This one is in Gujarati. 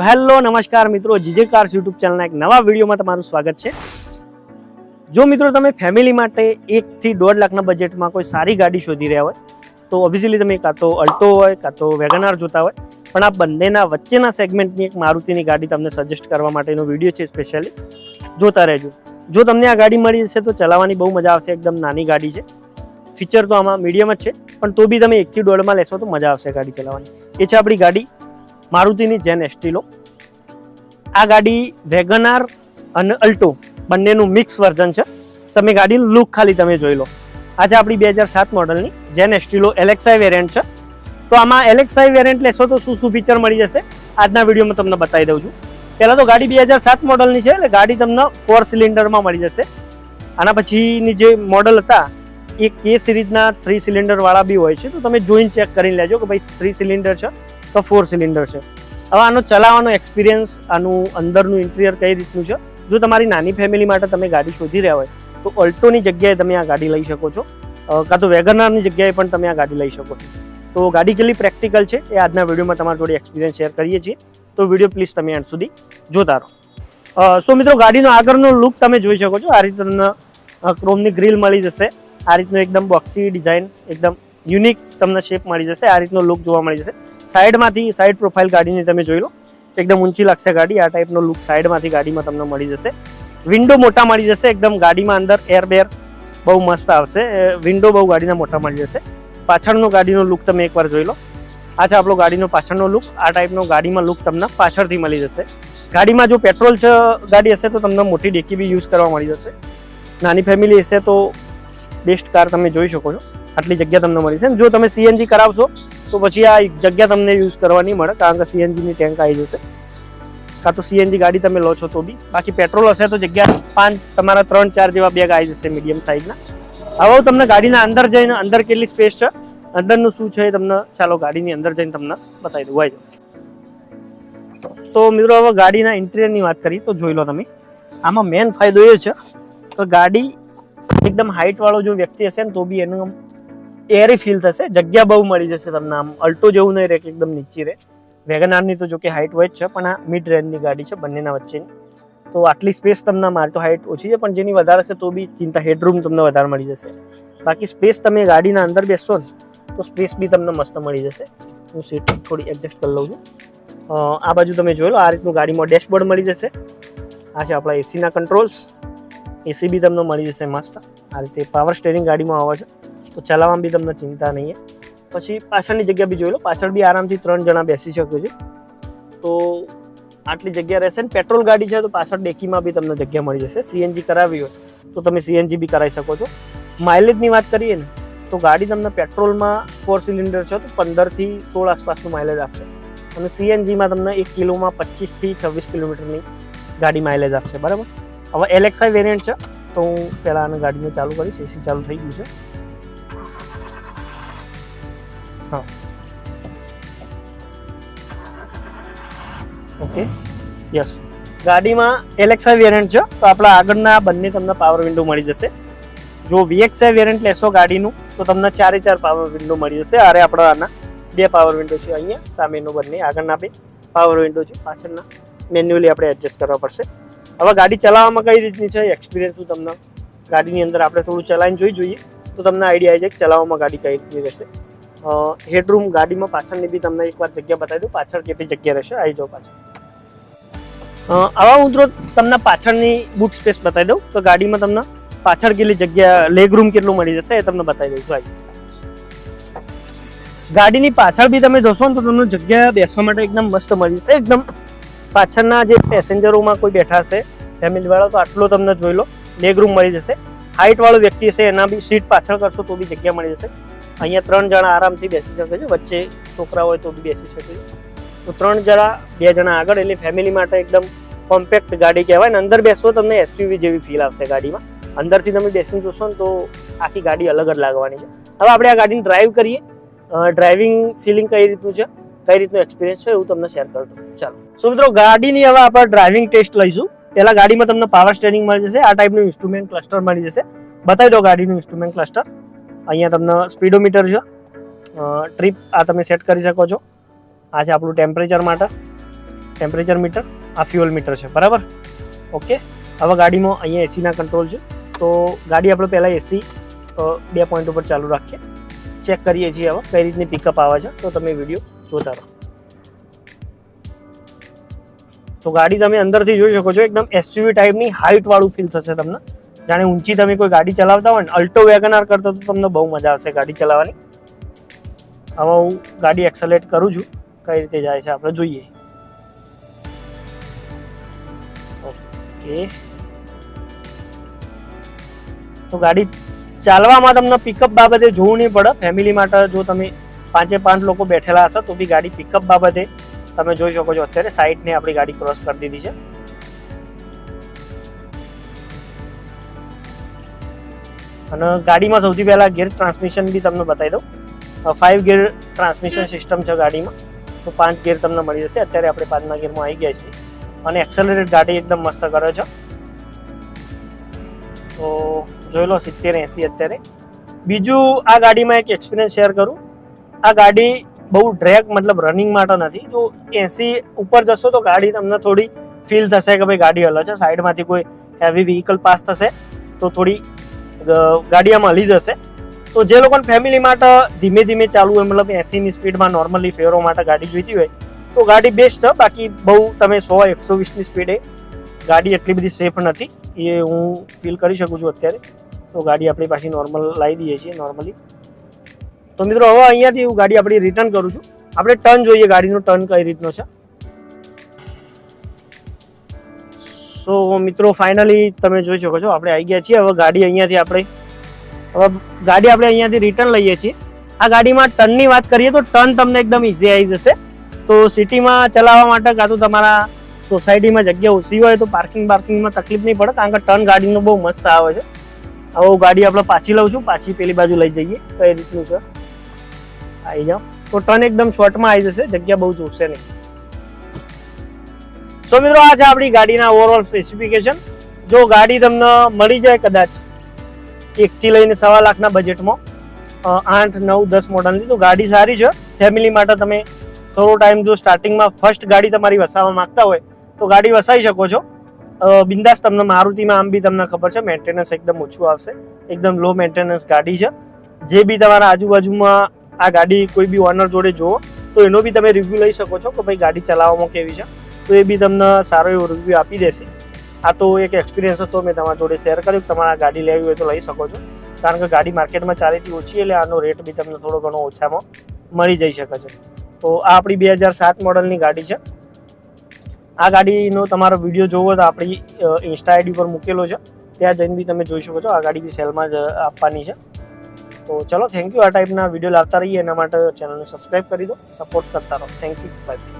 સો હેલો, નમસ્કાર મિત્રો. જીજે કાર્સ યુટ્યુબ ચેનલના એક નવા વિડીયોમાં તમારું સ્વાગત છે. જો મિત્રો તમે ફેમિલી માટે એકથી દોઢ લાખના બજેટમાં કોઈ સારી ગાડી શોધી રહ્યા હોય, તો ઓબ્વિયસલી તમે કાં તો અલ્ટો હોય, કાં તો વેગનાર જોતા હોય, પણ આ બંનેના વચ્ચેના સેગમેન્ટની એક મારુતિની ગાડી તમને સજેસ્ટ કરવા માટેનો વીડિયો છે સ્પેશિયલી જોતા રહેજો. જો તમને આ ગાડી મળી જશે, તો ચલાવવાની બહુ મજા આવશે. એકદમ નાની ગાડી છે. ફીચર તો આમાં મીડિયમ જ છે, પણ તો બી તમે એકથી દોઢમાં લેશો તો મજા આવશે ગાડી ચલાવવાની. એ છે આપણી ગાડી મારુતિની જેન એસ્ટિલો આ ગાડી વેગનાર અને અલ્ટો બંનેનું મિક્સ વર્ઝન છે. તમે ગાડીનું લુક ખાલી તમે જોઈ લો. આ છે આપણી બે હજાર સાત મોડલની જેન એસટીલો એલેક્સાઈ વેરિયન્ટ છે. તો આમાં એલેક્સાઈ વેરિયન્ટ લેશો તો શું શું ફીચર મળી જશે? આજના વિડીયોમાં તમને બતાવી દઉં છું. પહેલાં તો ગાડી બે હજાર સાત મોડલની છે એટલે ગાડી તમને ફોર સિલિન્ડરમાં મળી જશે. આના પછીની જે મોડલ હતા, એ કે સિરીઝના થ્રી સિલિન્ડરવાળા બી હોય છે. તો તમે જોઈને ચેક કરીને લેજો કે ભાઈ થ્રી સિલિન્ડર છે. તો ફોર સિલિન્ડર છે. હવે આનો ચલાવવાનો એક્સપિરિયન્સ આનું અંદરનું ઇન્ટિરિયર કઈ રીતનું છે? જો તમારી નાની ફેમિલી માટે તમે ગાડી શોધી રહ્યા હોય, તો ઓલ્ટોની જગ્યાએ તમે આ ગાડી લઈ શકો છો. કાં તો વેગનારની જગ્યાએ પણ તમે આ ગાડી લઈ શકો છો. તો ગાડી કેટલી પ્રેક્ટિકલ છે એ આજના વિડીયોમાં તમારા જોડે એક્સપિરિયન્સ શેર કરીએ છીએ. તો વીડિયો પ્લીઝ તમે એન્ડ સુધી જોતા રહો. સો મિત્રો, ગાડીનો આગળનો લુક તમે જોઈ શકો છો. આ રીતે તમને ક્રોમની ગ્રીલ મળી જશે. આ રીતનું એકદમ બોક્સી ડિઝાઇન એકદમ યુનિક તમને શેપ મળી જશે. આ રીતનો લુક જોવા મળી જશે. સાઈડમાંથી સાઈડ પ્રોફાઇલ ગાડીની તમે જોઈ લો. એકદમ ઊંચી લાગશે ગાડી, આ ટાઈપનો લુક સાઈડમાંથી ગાડીમાં તમને મળી જશે. વિન્ડો મોટા મળી જશે, એકદમ ગાડીમાં અંદર એરબેર બહુ મસ્ત આવશે. વિન્ડો બહુ ગાડીના મોટા મળી જશે. પાછળનો ગાડીનો લુક તમે એકવાર જોઈ લો. આ છે આપણો ગાડીનો પાછળનો લુક આ ટાઈપનો ગાડીમાં લુક તમને પાછળથી મળી જશે. ગાડીમાં જો પેટ્રોલ ગાડી હશે તો તમને મોટી ડેકી બી યુઝ કરવા મળી જશે. નાની ફેમિલી હશે તો બેસ્ટ કાર તમે જોઈ શકો છો. આટલી જગ્યા તમને મળી છે. જો તમે સીએનજી કરાવશો, તો પછી આ જગ્યા તમને યુઝ કરવાની મળે, કારણ કે સીએનજીની ટેન્ક આવી જશે. કાં તો સીએનજી ગાડી તમે લો છો તો બી. બાકી પેટ્રોલ હશે તો જગ્યા પાંચ, તમારા ત્રણ, ચાર જેવા બેગ આવી જશે મીડિયમ સાઇઝના હવે તમને ગાડીના અંદર જઈને, અંદર કેટલી સ્પેસ છે, અંદરનું શું છે એ તમને ચાલો ગાડીની અંદર જઈને તમને બતાવી દઉં. વાય તો મિત્રો હવે ગાડીના ઇન્ટિરિયરની વાત કરીએ તો જોઈ લો તમે. આમાં મેન ફાયદો એ છે કે ગાડી એકદમ હાઇટવાળો જો વ્યક્તિ હશે ને તો બી એનું એરી ફીલ થશે. જગ્યા બહુ મળી જશે તમને આમ. અલ્ટો જેવું નહીં રહે એકદમ નીચી રહે. વેગનારની તો જો કે હાઇટ હોય છે, પણ આ મિડ રેન્જની ગાડી છે બંનેના વચ્ચેની. તો આટલી સ્પેસ તમને મારી તો હાઇટ ઓછી છે, પણ જેની વધારે છે તો બી ચિંતા હેડરૂમ તમને વધારે મળી જશે. બાકી સ્પેસ તમે ગાડીના અંદર બેસશો ને, તો સ્પેસ બી તમને મસ્ત મળી જશે. હું સીટ થોડી એડજસ્ટ કરી લઉં છું. આ બાજુ તમે જોઈ લો, આ રીતનું ગાડીમાં ડેશબોર્ડ મળી જશે. આ છે આપણા એસીના કંટ્રોલ્સ એસી બી તમને મળી જશે મસ્ત. આ રીતે પાવર સ્ટેરિંગ ગાડીમાં આવે છે. ચલાવવામાં બી તમને ચિંતા નહીં પછી પાછળની જગ્યા બી જોઈ લો. પાછળ બી આરામથી ત્રણ જણા બેસી શકો છો. તો આટલી જગ્યા રહેશે ને પેટ્રોલ ગાડી છે તો પાછળ ડેકીમાં બી તમને જગ્યા મળી જશે. સીએનજી કરાવી હોય તો તમે સીએનજી બી કરાવી શકો છો. માઇલેજની વાત કરીએ ને, તો ગાડી તમને પેટ્રોલમાં ફોર સિલિન્ડર છે તો પંદરથી સોળ આસપાસનું માઇલેજ આપશે. અને સીએનજીમાં તમને એક કિલોમાં પચીસથી છવ્વીસ કિલોમીટરની ગાડી માઇલેજ આપશે. બરાબર? હવે એલેક્સાઈ વેરિયન્ટ છે. તો હું પહેલાં આને ગાડીને ચાલુ કરીશ. એસી ચાલુ થઈ ગયું છે. હા. ઓકે યસ ગાડીમાં એલેક્સાઈ વેરિયન્ટ છે, તો આપણા આગળના બંને તમને પાવર વિન્ડો મળી જશે. જો વીએક્સઆઈ વેરિયન્ટ લેશો ગાડીનું, તો તમને ચારે ચાર પાવર વિન્ડો મળી જશે. અરે આપણા આના બે પાવર વિન્ડો છે અહીંયા, સામેનો બંને, આગળના બે પાવર વિન્ડો છે. પાછળના મેન્યુઅલી આપણે એડજસ્ટ કરવા પડશે. હવે ગાડી ચલાવવામાં કઈ રીતની છે એક્સપિરિયન્સ હું તમને? ગાડીની અંદર આપણે થોડું ચલાવીને જોઈ જોઈએ, તો તમને આઈડિયા આવી જાય કે ચલાવવામાં ગાડી કઈ રીતની રહેશે. હેડરૂમ ગાડીમાં પાછળની બી તમને એકવાર જગ્યા બતાવી દઉં. પાછળ કેટલી જગ્યા રહેશે આવી જાઓ પાછળ. આવા હું તમને પાછળની બૂટ સ્પેસ બતાવી દઉં. તો ગાડીમાં તમને પાછળ કેટલી જગ્યા લેગ રૂમ કેટલું મળી જશે એ તમને બતાવી દઉં છું ગાડીની પાછળ બી તમે જોશો ને તો તમને જગ્યા બેસવા માટે એકદમ મસ્ત મળી જશે. એકદમ પાછળના જે પેસેન્જરોમાં કોઈ બેઠા હશે ફેમિલી વાળા તો આટલો તમને જોઈ લો. લેગ રૂમ મળી જશે. હાઇટ વાળો વ્યક્તિ હશે, એના બી સીટ પાછળ કરશો તો બી જગ્યા મળી જશે. અહીંયા ત્રણ જણા આરામથી બેસી શકે છે. વચ્ચે છોકરા હોય તો બેસી શકે છે. તો ત્રણ જણા, બે જણા આગળ, એટલે ફેમિલી માટે એકદમ કોમ્પેક્ટ ગાડી કહેવાય ને. અંદર બેસો તમને એસયુવી જેવી ફીલ આવશે ગાડીમાં. અંદરથી તમે બેસીને જોશો ને તો આખી ગાડી અલગ જ લાગવાની છે. હવે આપણે આ ગાડીને ડ્રાઈવ કરીએ. ડ્રાઇવિંગ ફિલિંગ કઈ રીતનું છે? કઈ રીતનું એક્સપિરિયન્સ છે એવું તમને શેર કરતો ચાલો. સો મિત્રો, ગાડીની હવે આપણે ડ્રાઇવિંગ ટેસ્ટ લઈશું. પહેલાં ગાડીમાં તમને પાવર સ્ટેરિંગ મળી જશે. આ ટાઈપનું ઇન્સ્ટ્રુમેન્ટ ક્લસ્ટર મળી જશે. બતાવી દો ગાડીનું ઇન્સ્ટ્રુમેન્ટ ક્લસ્ટર અહીંયા તમને સ્પીડોમીટર છે. ટ્રીપ આ તમે સેટ કરી શકો છો. આ છે આપણું ટેમ્પરેચર માટે. ટેમ્પરેચર મીટર, આ ફ્યુઅલ મીટર છે. બરાબર? ઓકે. હવે ગાડીમાં અહીંયા એસીના કંટ્રોલ છે. તો ગાડી આપણે પહેલાં એસી બે પોઈન્ટ ઉપર ચાલુ રાખીએ. ચેક કરીએ છીએ હવે કઈ રીતની પિકઅપ આવે છે. તો તમે વીડિયો જોતા રહો. તો ગાડી તમે અંદરથી જોઈ શકો છો. એકદમ એસયુવી ટાઈપની હાઇટવાળું ફીલ થશે તમને. જાણે ઊંચી તમે કોઈ ગાડી ચલાવતા હોય ને, અલ્ટો વેગનાર કરતા તો તમને બહુ મજા આવશે ગાડી ચલાવવાની. હવે હું ગાડી એક્સલેટ કરું છું, કઈ રીતે જાય છે આપણે જોઈએ. ઓકે. તો ગાડી ચાલવામાં તમને પિકઅપ બાબતે જોવું નહીં પડે. ફેમિલી માટે જો તમે પાંચે પાંચ લોકો બેઠેલા હશો, તો બી ગાડી પિકઅપ બાબતે તમે જોઈ શકો છો. અત્યારે સાઈડને આપણી ગાડી ક્રોસ કરી દીધી છે. અને ગાડીમાં સૌથી પહેલાં ગેર ટ્રાન્સમિશન બી તમને બતાવી દઉં. ફાઇવ ગેર ટ્રાન્સમિશન સિસ્ટમ છે ગાડીમાં. તો પાંચ ગેર તમને મળી જશે. અત્યારે આપણે પાંચમા ગેરમાં આવી ગયા છીએ. અને એક્સેલરેટ ગાડી એકદમ મસ્ત કરે છે. તો જોઈ લો સિત્તેર એંસી અત્યારે. બીજું આ ગાડીમાં એક એક્સપિરિયન્સ શેર કરું. આ ગાડી બહુ ડ્રેક મતલબ રનિંગ માટે નથી. જો એસી ઉપર જશો તો ગાડી તમને થોડી ફીલ થશે કે ભાઈ ગાડી અલગ છે. સાઈડમાંથી કોઈ હેવી વ્હીકલ પાસ થશે. તો થોડી અ, ગાડી આમાં હલી જશે. તો જે લોકોને ફેમિલી માટે ધીમે ધીમે ચાલુ હોય મતલબ એસીની સ્પીડમાં નોર્મલી ફેરો માટે ગાડી જોઈતી હોય તો ગાડી બેસ્ટ છે. બાકી બહુ તમે સો એકસો વીસની સ્પીડે ગાડી એટલી બધી સેફ નથી. એ હું ફીલ કરી શકું છું અત્યારે. તો ગાડી આપણી પાસે નોર્મલ લાવી દઈએ છીએ નોર્મલી તો મિત્રો હવે અહીંયાથી હું ગાડી આપણી રિટર્ન કરું છું. આપણે ટર્ન જોઈએ ગાડીનો ટર્ન કઈ રીતનો છે. સો મિત્રો ફાઇનલી તમે જોઈ શકો છો, આપણે આવી ગયા છીએ. હવે ગાડી અહીંયાથી આપણે હવે ગાડી આપણે અહીંયાથી રિટર્ન લઈએ છીએ. આ ગાડીમાં ટર્નની વાત કરીએ તો ટર્ન તમને એકદમ ઇઝી આવી જશે. તો સિટીમાં ચલાવવા માટે કાં તો તમારા સોસાયટીમાં જગ્યા ઓછી હોય તો પાર્કિંગ પાર્કિંગમાં તકલીફ નહીં પડે, કારણ કે ટર્ન ગાડીનો બહુ મસ્ત આવે છે. હવે ગાડી આપણે પાછી લઉં છું, પાછી પેલી બાજુ લઈ જઈએ. કઈ રીતનું છે? આવી જાઓ. તો ટર્ન એકદમ શોર્ટમાં આવી જશે, જગ્યા બહુ જોશે નહીં. સો મિત્રો, આ છે આપણી ગાડીના ઓવરઓલ સ્પેસિફિકેશન જો ગાડી તમને મળી જાય કદાચ એકથી લઈને સવા લાખના બજેટમાં આઠ, નવ, દસ મોડલની તો ગાડી સારી છે. ફેમિલી માટે તમે થોડો ટાઈમ જો સ્ટાર્ટિંગમાં ફર્સ્ટ ગાડી તમારી વસાવવા માંગતા હોય, તો ગાડી વસાવી શકો છો. બિંદાસ તમને મારુતિમાં આમ બી તમને ખબર છે મેન્ટેનન્સ એકદમ ઓછું આવશે. એકદમ લો મેન્ટેનન્સ ગાડી છે. જે બી તમારા આજુબાજુમાં આ ગાડી કોઈ બી ઓનર જોડે જુઓ, તો એનો બી તમે રિવ્યૂ લઈ શકો છો કે ભાઈ ગાડી ચલાવવામાં કેવી છે. તો એ બી તમને સારો એવો રિવ્યૂ આપી દેશે. આ તો એક એક્સપિરિયન્સ હતો મેં તમારા જોડે શેર કર્યું તમારા ગાડી લેવી હોય તો લઈ શકો છો. કારણ કે ગાડી માર્કેટમાં ચાલીથી ઓછી એટલે આનો રેટ બી તમને થોડો ઘણો ઓછામાં મળી જઈ શકે છે. તો આ આપણી બે હજાર સાત મોડલની ગાડી છે. આ ગાડીનો તમારો વીડિયો જોવો તો આપણી ઇન્સ્ટા આઈડી પર મૂકેલો છે. ત્યાં જઈને બી તમે જોઈ શકો છો. આ ગાડી બી સેલમાં જ આપવાની છે. તો ચલો થેન્ક યુ આ ટાઈપના વીડિયો લાવતા રહીએ. એના માટે ચેનલને સબસ્ક્રાઈબ કરી દો. સપોર્ટ કરતા રહો. Thank you bye